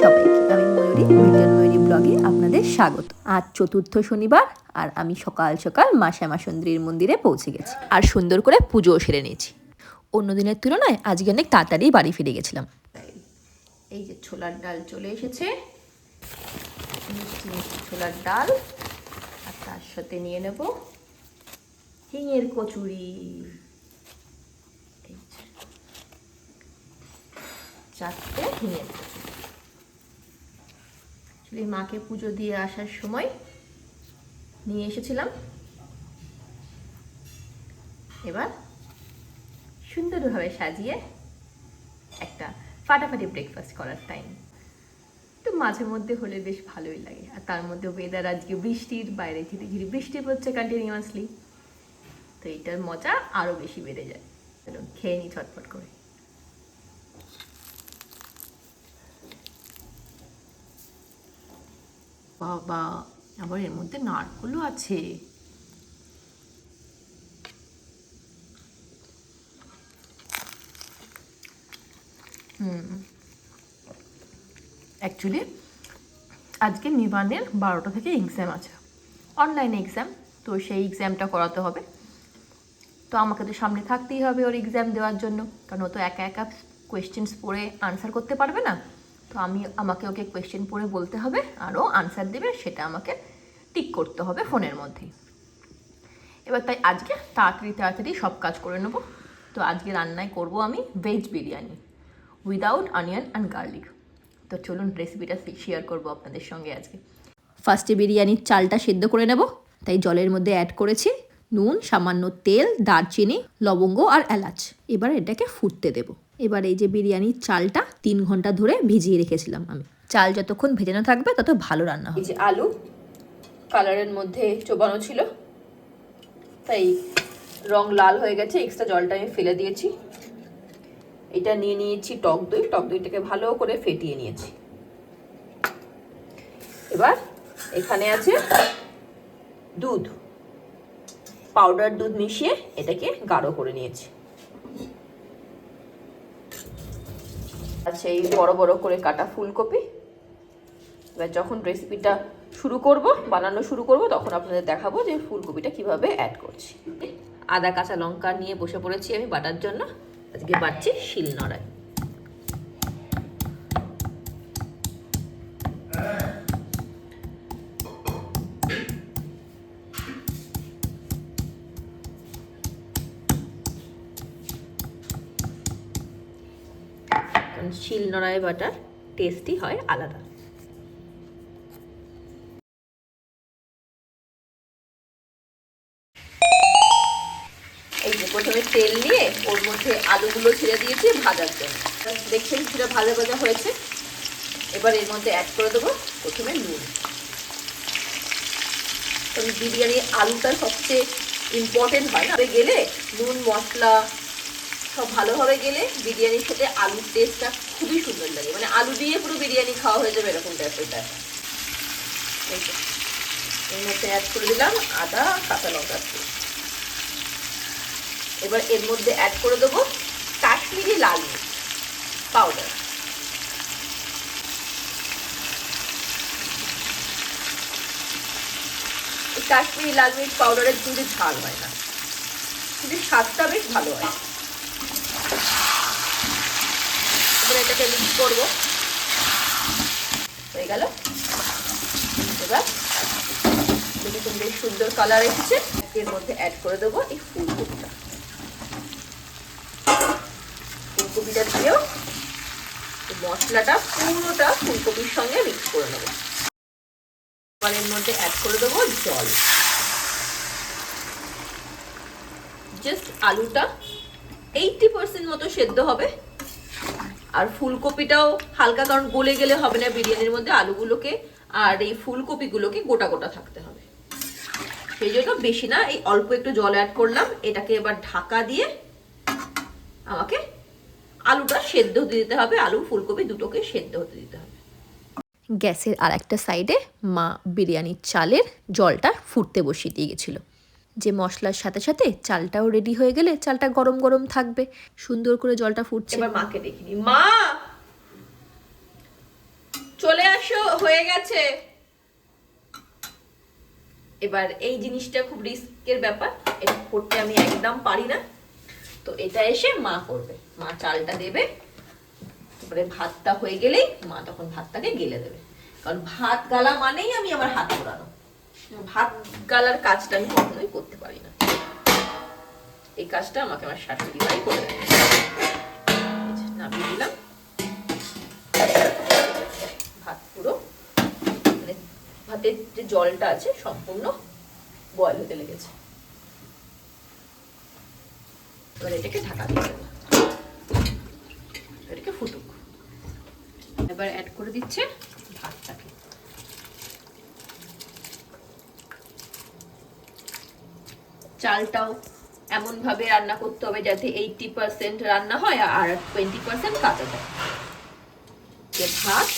সবাইকে। আমি ময়ূরী মিল্টন ময়ূরী ব্লগে আপনাদের স্বাগত। আজ চতুর্থ শনিবার আর আমি সকাল সকাল মা শ্যামা সুন্দরীর মন্দিরে পৌঁছে গেছি আর সুন্দর করে পুজোও সেরে নিয়েছি। অন্য দিনের তুলনায় আজকে অনেক তাড়াতাড়ি বাড়ি ফিরে গেছিলাম। এই যে ছোলার ডাল চলে এসেছে। মিষ্টি মিষ্টি ছোলার ডাল। আর তার সাথে নিয়ে নেব হিঙের কচুরি। চারটে হিঙের কচুরি। Actually মাকে পুজো দিয়ে আসার সময় নিয়ে এসেছিলাম। এবার সুন্দরভাবে সাজিয়ে একটা ফাটাফাটি ব্রেকফাস্ট করার টাইম তো মাঝে মধ্যে হলে বেশ ভালোই লাগে। আর তার মধ্যে ওয়েদার আজকে বৃষ্টির, বাইরে ঝিরি ঝিরি বৃষ্টি পড়ছে কন্টিনিউয়াসলি তো এটার মজা আরও বেশি বেড়ে যায়। চলুন, খেয়ে নিই ছটফট করে। বাবা, আবার এর মধ্যে নারকলও আছে। হুম। অ্যাকচুয়ালি আজকে নিবানের বারোটা থেকে এক্সাম আছে। অনলাইনে এক্সাম তো সেই এক্সামটা করাতে হবে। তো আমাকে তো সামনে থাকতেই হবে ওর এক্সাম দেওয়ার জন্য। কারণ ও তো একা একা কোয়েশ্চেন্স পড়ে আনসার করতে পারবে না। তো আমি আমাকে ওকে কোয়েশ্চেন পড়ে বলতে হবে আর ও আনসার দেবে, সেটা আমাকে টিক করতে হবে ফোনের মধ্যেই। এবার তাই আজকে তাড়াতাড়ি তাড়াতাড়ি সব কাজ করে নেব। তো আজকে রান্নায় করব আমি veg biryani without onion and garlic তো চলুন রেসিপিটা শেয়ার করব আপনাদের সঙ্গে আজকে। ফার্স্টে বিরিয়ানির চালটা সেদ্ধ করে নেব। তাই জলের মধ্যে অ্যাড করেছি নুন, সামান্য তেল, দারচিনি, লবঙ্গ আর এলাচ। এবার এটাকে ফুটতে দেব। এবার এই যে বিরিয়ানির চালটা তিন ঘণ্টা ধরে ভিজিয়ে রেখেছিলাম আমি। চাল যতক্ষণ ভেজানো থাকবে তত ভালো রান্না হবে। এই যে আলু, কালারের মধ্যে চোবানো ছিল, তাই রং লাল হয়ে গেছে এক্সট্রা জলটা আমি ফেলে দিয়েছি। এটা নিয়ে নিয়েছি টক দই, টক দইটাকে ভালো করে ফেটিয়ে নিয়েছি। এবার এখানে আছে দুধ পাউডার দুধ মিশিয়ে এটাকে গাঢ় করে নিয়েছি। আচ্ছা এই বড় বড় করে কাটা ফুলকপি। এবার যখন রেসিপিটা শুরু করব, বানানো শুরু করব, তখন আপনাদের দেখাবো যে ফুলকপিটা কীভাবে অ্যাড করছি। আদা, কাঁচা লঙ্কা নিয়ে বসে পড়েছি আমি বাটার জন্য। আজকে বাটছি শিল নড়ায় কারণ শিল নড়ায় বাটার টেস্টই হয় আলাদা। এই প্রথমে তেল নিয়ে ওর মধ্যে আলুগুলো ছেড়ে দিয়েছি ভাজার জন্য। দেখছেন সেটা ভাজা ভাজা হয়েছে? এবার এর মধ্যে অ্যাড করে দেবো প্রথমে নুন। কারণ বিরিয়ানির আলুটা সবচেয়ে ইম্পর্টেন্ট হয় না? গেলে নুন, মশলা সব ভালোভাবে গেলে বিরিয়ানির সাথে আলুর টেস্টটা খুবই সুন্দর লাগে। মানে আলু দিয়ে পুরো বিরিয়ানি খাওয়া হয়ে যাবে এরকম টাইপের এই এর মধ্যে অ্যাড করে দিলাম আদা, কাঁচা লঙ্কা। এবার এর মধ্যে অ্যাড করে দেবো কাশ্মীরি লাল মির্চ পাউডার কাশ্মীরি লাল মির্চ পাউডারের কিন্তু ঝাল হয় না। কিন্তু স্বাদটা বেশ ভালো হয়। এবার এটাকে মিক্স করব। হয়ে গেল। এবার দেখুন বেশ সুন্দর কালার এসেছে। এর মধ্যে অ্যাড করে দেবো এই ফুলকপিটা। ফুলকপিটা দিয়েও মশলাটা পুরোটা ফুলকপির সঙ্গে মিক্স করে নেব। এর মধ্যে অ্যাড করে দেবো জল। জাস্ট আলুটা এইটটি পার্সেন্ট মতো সেদ্ধ হবে। আর ফুলকপিটাও হালকা, কারণ গলে গেলে হবে না বিরিয়ানির মধ্যে আলুগুলোকে, আর এই ফুলকপিগুলোকে গোটা গোটা থাকতে হবে। সেই জন্য বেশি না, এই অল্প একটু জল অ্যাড করলাম, এটাকে এবার ঢাকা দিয়ে আমাকে আলুটা সেদ্ধ হতে দিতে হবে, আলু, ফুলকপি দুটোকে সেদ্ধ হতে দিতে হবে। গ্যাসের আর একটা সাইডে মা বিরিয়ানির চালের জলটা ফুটতে বসিয়ে দিয়ে গেছিল। যে মশলার সাথে সাথে চালটাও রেডি হয়ে গেলে চালটা গরম গরম থাকবে। সুন্দর করে জলটা ফুটছে। এবার মাকে দেখিনি মা! চলে আসো, হয়ে গেছে। এবার এই জিনিসটা খুব রিস্কের ব্যাপার। এটা করতে আমি একদম পারি না। তো এটা এসে মা করবে। মা চালটা দেবে। তারপরে ভাতটা হয়ে গেলেই মা তখন ভাতটাকে গেলে দেবে। কারণ ভাত গালা মানেই আমি আমার হাত পোড়ানো ভাত গালার কাজটা আমি কখনোই করতে পারি না। এই কাজটা আমাকে আমার শাশুড়ি মাই করে নামিয়ে দিলাম। ভাত পুরো মানে ভাতের যে জলটা আছে সম্পূর্ণ বয়েল হতে লেগেছে। এবার এটাকে ঢাকা দিয়ে দেবো। এটাকে ফুটুক। এবার অ্যাড করে দিচ্ছে ভাতটাকে চালটাও এমন ভাবে রান্না করতে হবে যাতে এইটটি পার্সেন্ট রান্না হয় আর টোয়েন্টি পার্সেন্ট কাঁচা যে ভাত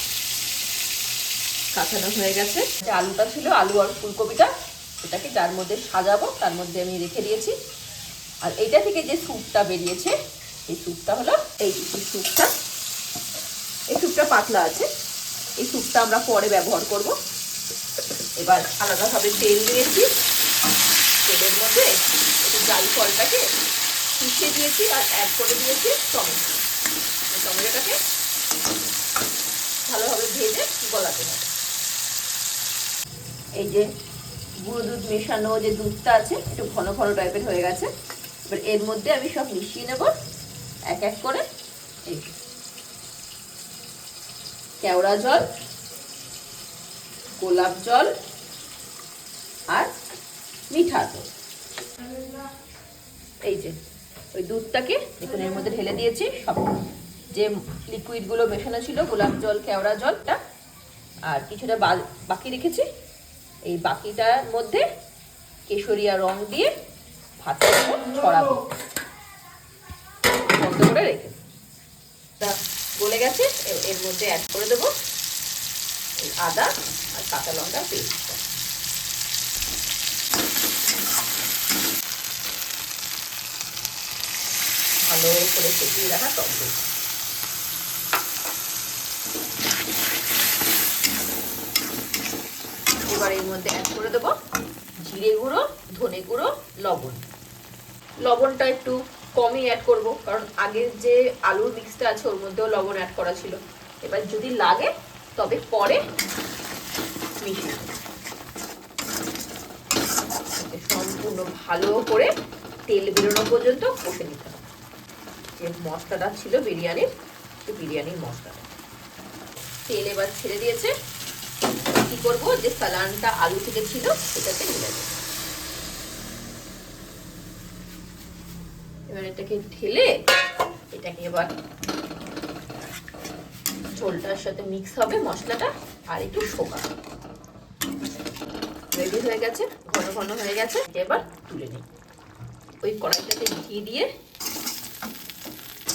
কাঁচানো হয়ে গেছে। যে আলুটা ছিল, আলু আর ফুলকপিটা, এটাকে যার মধ্যে সাজাবো, তার মধ্যে আমি রেখে দিয়েছি। আর এইটা থেকে যে স্যুপটা বেরিয়েছে, এই স্যুপটা হলো এই স্যুপটা। এই স্যুপটা পাতলা আছে। এই স্যুপটা আমরা পরে ব্যবহার করব। এবার আলাদাভাবে তেল দিয়েছি। তেলের মধ্যে একটু জাল ফলটাকে পিষে দিয়েছি আর অ্যাড করে দিয়েছি টমেটো। টমেটোটাকে ভালোভাবে ভেজে গলাতে হবে। এই যে গুঁড়ো দুধ মেশানো যে দুধটা আছে, একটু ঘন ঘন টাইপের হয়ে গেছে। এবার এর মধ্যে আমি সব মিশিয়ে নেব এক এক করে। এই কেওড়া জল, গোলাপ জল আর মিঠা জল এই যে, ওই দুধটাকে দেখুন, এর মধ্যে ঢেলে দিয়েছি সব। যে লিকুইডগুলো মেশানো ছিল, গোলাপ জল, কেওড়া জলটা আর কিছুটা বাকি রেখেছি। এই বাকিটার মধ্যে কেশরিয়া রং দিয়ে উপর ছড়াবো। বন্ধ করে রেখে তা গলে গেছে এর মধ্যে অ্যাড করে দেবো। আদা আর কাঁচা লঙ্কা পেস্টটা ভালো করে ফুটিয়ে রাখা দই। এবার এর মধ্যে অ্যাড করে দেবো জিরে গুঁড়ো, ধনে গুঁড়ো, লবণ। লবণটা একটু কমই অ্যাড করব, কারণ আগের যে আলুর মিক্সটা আছে ওর মধ্যেও লবণ অ্যাড করা ছিল। এবার যদি লাগে, তবে পরে মিশিয়ে সম্পূর্ণ ভালো করে তেল বেরোনো পর্যন্ত কষে নিতে যে মশলাটা ছিল বিরিয়ানির, সেই বিরিয়ানির মশলাটা। তেল এবার ছেড়ে দিয়েছে। কি করব? যে সালানটা আলু থেকে ছিল, সেটাতে ঢেলে দেবো এবার এটাকে ঢেলে এটাকে এবার ঝোলটার সাথে মিক্স হবে মশলাটা আর একটু শোকা। রেডি হয়ে গেছে? ঘন ঘন হয়ে গেছে। এবার তুলে নিই। ওই কড়াইটাতে ঘি দিয়ে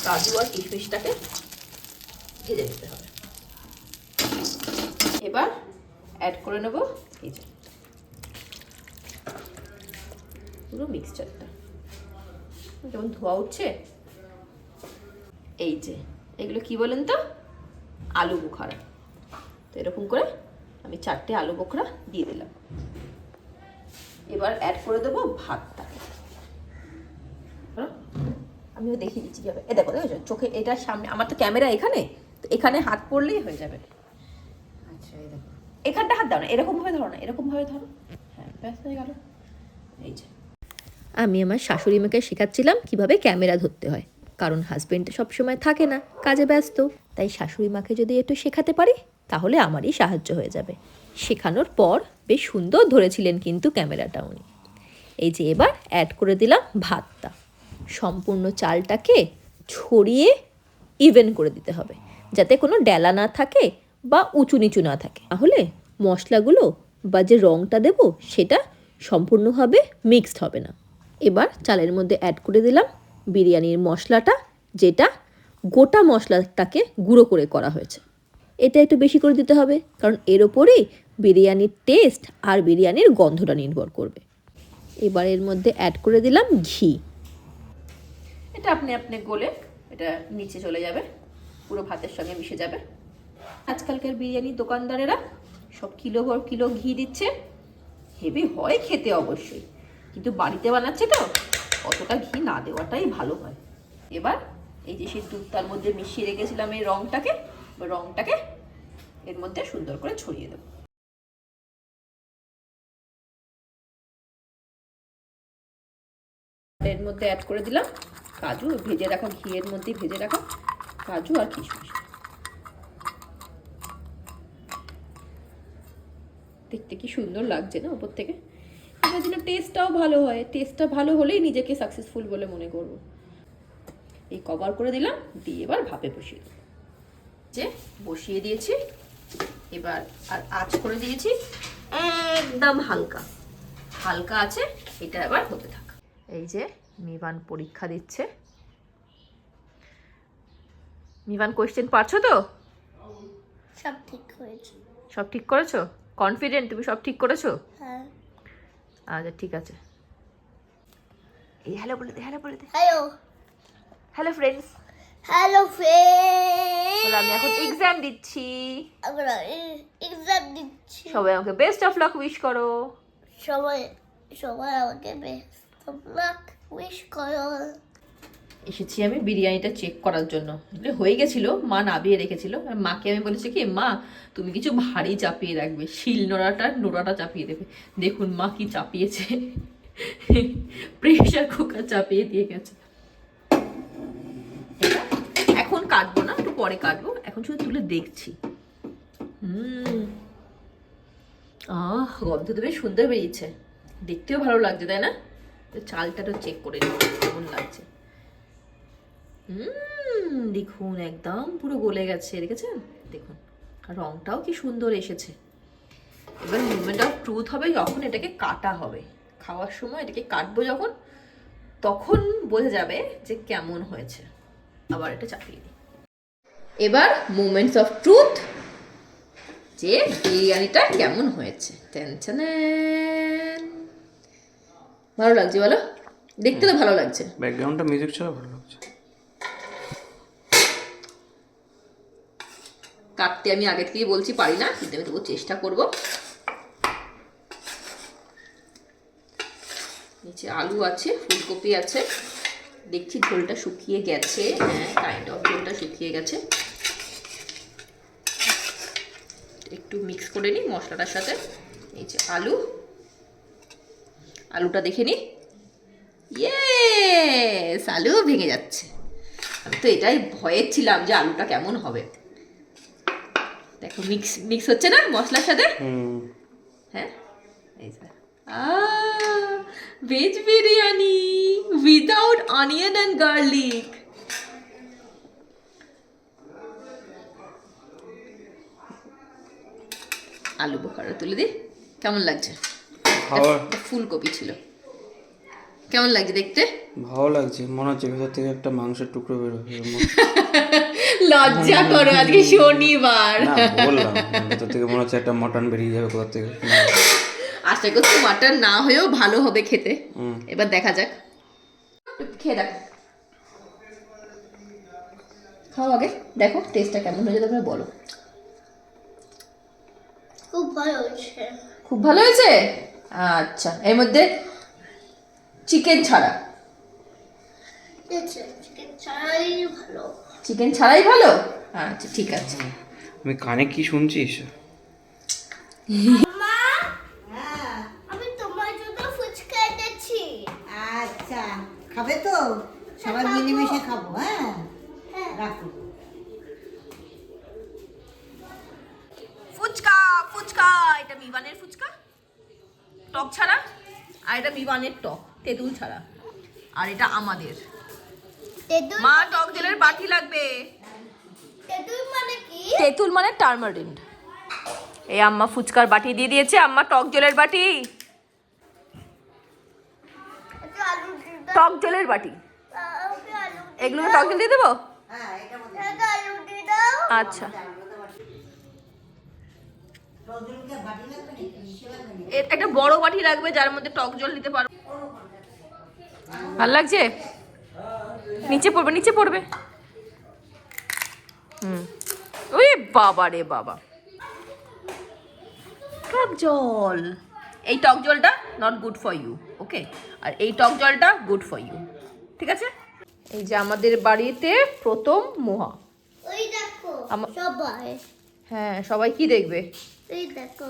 কাজু আর কিশমিশটাকে ভেজে নিতে হবে। এবার অ্যাড করে নেব এই যে পুরো মিক্সচারটা যেমন ধোয়া উঠছে, এই যে, এগুলো কি বলেন তো? আলু বোখারা। তো এরকম করে আমি চারটে আলু বোখরা দিয়ে দিলাম। এবার অ্যাড করে দেবো ভাতটা? আমিও দেখিয়ে দিচ্ছি যাবে এ দেখো দেখো চোখে এটার সামনে আমার তো ক্যামেরা এখানে তো এখানে হাত পড়লেই হয়ে যাবে। আচ্ছা এই দেখো। এখানটা হাত দাও না এরকমভাবে ধরো না এরকম ভাবে ধরো। হ্যাঁ ব্যাস হয়ে গেল। এই যে। আমি আমার শাশুড়ি মাকে শেখাচ্ছিলাম কীভাবে ক্যামেরা ধরতে হয়। কারণ হাজবেন্ড সবসময় থাকে না কাজে ব্যস্ত। তাই শাশুড়ি মাকে যদি একটু শেখাতে পারি তাহলে আমারই সাহায্য হয়ে যাবে। শেখানোর পর বেশ সুন্দর ধরেছিলেন কিন্তু ক্যামেরাটা উনি। এই যে এবার অ্যাড করে দিলাম ভাতটা। সম্পূর্ণ চালটাকে ছড়িয়ে ইভেন করে দিতে হবে, যাতে কোনো ডেলা না থাকে বা উঁচু নিচু না থাকে। তাহলে মশলাগুলো বা যে রঙটা দেব, সেটা সম্পূর্ণভাবে মিক্সড হবে না। এবার চালের মধ্যে অ্যাড করে দিলাম বিরিয়ানির মশলাটা, যেটা গোটা মশলাটাকে গুঁড়ো করে করা হয়েছে। এটা একটু বেশি করে দিতে হবে, কারণ এর ওপরেই বিরিয়ানির টেস্ট আর বিরিয়ানির গন্ধটা নির্ভর করবে। এবার এর মধ্যে অ্যাড করে দিলাম ঘি। এটা আপনি আপনি গলে এটা নিচে চলে যাবে, পুরো ভাতের সঙ্গে মিশে যাবে। আজকালকার বিরিয়ানির দোকানদারেরা সব কিলো ভর কিলো ঘি দিচ্ছে, হেভি হয় খেতে অবশ্যই, কিন্তু বাড়িতে বানাচ্ছে তো, অতটা ঘি না দেওয়াটাই ভালো হয়। এবার এই যে সেই দুধ তার মধ্যে মিশিয়ে রেখেছিলাম এই রংটাকে, এবার রংটাকে এর মধ্যে সুন্দর করে ছড়িয়ে দেবো। এর মধ্যে অ্যাড করে দিলাম। কাজু, ভেজে রাখা ঘিয়ের মধ্যে, ভেজে রাখো কাজু আর কিশমিশ। দেখতে কি সুন্দর লাগছে না উপর থেকে? জন্য টেস্টটাও ভালো হয়। টেস্টটা ভালো হলেই নিজেকে সাকসেসফুল বলে মনে করব। এই কভার করে দিলাম, দিয়ে এবার ভাপে বসিয়ে দেবো যে বসিয়ে দিয়েছি, এবার আর আঁচ করে দিয়েছি, একদম হালকা। হালকা আছে, এটা এবার হতে থাক। এই যে মিবান পরীক্ষা দিচ্ছে। মিবান কোয়েশ্চেন পারছ তো? সব ঠিক হয়েছে সব ঠিক করেছ? কনফিডেন্ট তুমি সব ঠিক করেছ? হ্যাঁ। আচ্ছা ঠিক আছে। এই হ্যালো বলে দে হ্যালো বলে দে। হ্যালো হ্যালো ফ্রেন্ডস হ্যালো বলে আমি এখন এক্সাম দিচ্ছি। আমরা এক্সাম দিচ্ছি। সবাই আমাকে বেস্ট অফ লাক উইশ করো। সবাই সবাই আমাকে বেস্ট অফ লাক উইশ করো। এসেছি আমি বিরিয়ানিটা চেক করার জন্য। হয়ে গেছিল, মা নাবিয়ে রেখেছিল। মাকে আমি বলেছি কি, মা, তুমি কিছু ভারী চাপিয়ে রাখবে। শিল নোড়াটা নোড়াটা চাপিয়ে দেবে। দেখুন মা কি চাপিয়েছে। প্রেশার কুকার চাপিয়ে দিয়ে গেছে। এখন কাটবো না, একটু পরে কাটবো। এখন শুধু তুলে দেখছি। হুম। আহ, গন্ধ তো বেশ সুন্দর বেরিয়েছে। দেখতেও ভালো লাগছে, তাই না? তো চালটা তো চেক করে নিই কেমন লাগছে। দেখুন, একদম পুরো গলে গেছে, দেখেছেন? দেখুন, আর রংটাও কি সুন্দর এসেছে। এবার মুভমেন্ট অফ ট্রুথ হবে যখন এটাকে কাটা হবে। খাওয়ার সময় এটাকে কাটবো যখন, তখন বোঝা যাবে যে কেমন হয়েছে। আবার এটা চাপিয়ে দিই। এবার মুভমেন্টস অফ ট্রুথ যে বিরিয়ানিটা কেমন হয়েছে। টেনশন ভালো লাগছে বলো? দেখতে তো ভালো লাগছে। ব্যাকগ্রাউন্ডটা মিউজিক ছাড়া ভালো লাগছে। কাটতে আমি আগে থেকেই বলছি পারি না কিন্তু আমি তবু চেষ্টা করব। নিচে আলু আছে ফুলকপি আছে। দেখছি ঝোলটা শুকিয়ে গেছে। হ্যাঁ কাইন্ড অফ ঝোলটা শুকিয়ে গেছে। একটু মিক্স করে নিই মশলাটার সাথে। এই যে আলু। আলুটা দেখে নিই ইয়েস আলু ভেঙে যাচ্ছে। আমি তো এটাই ভয়ের ছিলাম যে আলুটা কেমন হবে। দেখো মিক্স মিক্স হচ্ছে না মশলার সাথে? হ্যাঁ? এই veg biryani without onion and garlic আলু বোখারা তুলে দি। কেমন লাগছে? খাওয়ার ফুলকপি ছিল। কেমন লাগছে দেখতে? ভালো লাগছে মনে হচ্ছে ভেতর থেকে একটা মাংসের টুকরো এরম। লজ্জা করো আজকে শনিবার। বললাম ভেতর থেকে মনে হচ্ছে একটা মটন বেরিয়ে যাবে কোথা থেকে। আশা করছি মাটন না হয়েও ভালো হবে খেতে। এবার দেখা যাক। একটু খেয়ে দেখ। খাও আগে দেখো টেস্টটা কেমন হয়েছে তোমরা বলো। খুব ভালো হয়েছে। খুব ভালো হয়েছে? আচ্ছা এর মধ্যে চিকেন ছাড়া। চিকেন ছাড়াই ভালো। চিকেন ছাড়াই ভালো? আচ্ছা ঠিক আছে। আমি কানে কি শুনছিস মা আমি তোমার জন্য ফুচকা এনেছি। আচ্ছা খাবে তো? সবাই মিলেমিশে খাব হ্যাঁ? হ্যাঁ। রাখো। ফুচকা ফুচকা এটা মিবানের ফুচকা? টক ছাড়া আর এটা বিমানের টক তেঁতুল ছাড়া। আর এটা আমাদের। মা টক জলের বাটি লাগবে। তেঁতুল মানে কি? তেঁতুল মানে টার্মারিন এই আম্মা ফুচকার বাটি দিয়ে দিয়েছে আম্মা টক জলের বাটি। টক জলের বাটি। এগুলো টক জল দিয়ে দেবো? দাও আচ্ছা রজনীকে বাটি লাগবে নাকি কিসে লাগবে নাকি? এ- একটা বড় বাটি লাগবে যার মধ্যে টক জল দিতে পারো। ভালো লাগছে? নিচে পড়বে নিচে পড়বে। হুম। ওই বাবা রে বাবা। টক জল। এই টক জলটা not good for you okay আর এই টক জলটা গুড ফর ইউ ঠিক আছে? এই যে আমাদের বাড়িতে প্রথম মোহা। ওই দেখো সবাই। হ্যাঁ সবাই কি দেখবে? ওই দেখো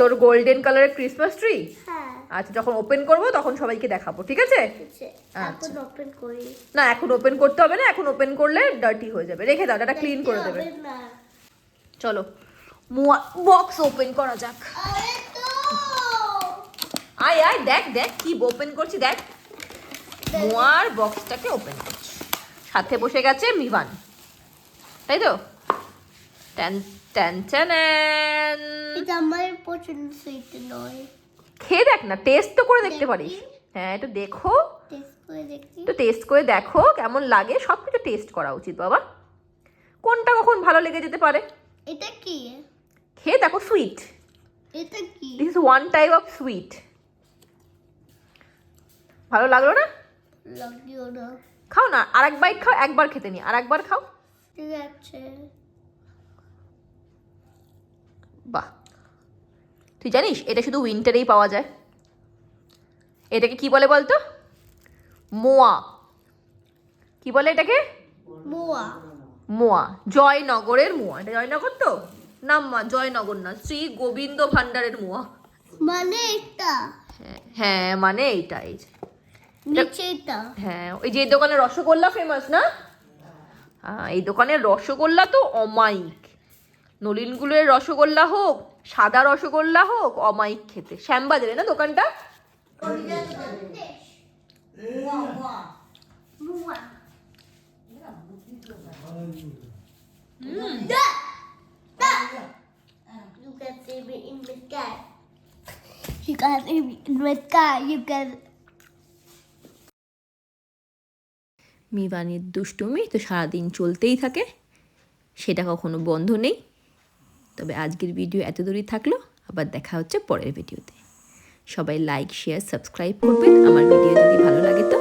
তোর গোল্ডেন কালারের ক্রিসমাস ট্রি হ্যাঁ। আচ্ছা যখন ওপেন করব তখন সবাইকে দেখাবো ঠিক আছে। আচ্ছা। এখন ওপেন করি। না এখন ওপেন করতে হবে না এখন ওপেন করলে ডার্টি হয়ে যাবে। রেখে দাও এটা ক্লিন করে দেবে। চলো বক্স ওপেন করা যাক। আয় আয় দেখ দেখ কি ওপেন করছি দেখ। মোয়ার বক্সটাকে ওপেন করছি। সাথে বসে গেছে মিভান তাই তো? ট্যান ট্যান ট্যান এটা আমার পছন্দ সুইট নয়। খেয়ে দেখ না টেস্ট তো করে দেখতে পারিস। হ্যাঁ একটু দেখো। একটু টেস্ট করে দেখো কেমন লাগে সব কিছু টেস্ট করা উচিত বাবা। কোনটা কখন ভালো লেগে যেতে পারে? এটা কি? খেয়ে দেখো সুইট এটা কি? This is one type of sweet ভালো লাগল না? লাগিও না। খাও না আর এক বাইট খাও একবার খেতে নি আর একবার খাও। ঠিক আছে। বাহ। তুই জানিস এটা শুধু উইন্টারেই পাওয়া যায়। এটাকে কি বলে বলতো? মোয়া। কি বলে এটাকে? মোয়া। মোয়া। জয়নগরের মোয়া। এটা জয়নগর তো? না মা জয়নগর না শ্রী গোবিন্দ ভান্ডারের মোয়া। মানে এটা? হ্যাঁ হ্যাঁ মানে এইটা এই হ্যাঁ ওই যে এই দোকানের রসগোল্লা ফেমাস না? হ্যাঁ এই দোকানের রসগোল্লা তো অমায়িক। নলিনগুলোর রসগোল্লা হোক, সাদা রসগোল্লা হোক, অমায়িক খেতে শ্যামবাজারে না দোকানটা. মিবানির দুষ্টুমি তো সারাদিন চলতেই থাকে, সেটা কখনো বন্ধ নেই তবে আজকের ভিডিও এত দূরই থাকল, আবার দেখা হচ্ছে পরের ভিডিওতে সবাই লাইক শেয়ার সাবস্ক্রাইব করবেন। আমার ভিডিও যদি ভালো লাগে তো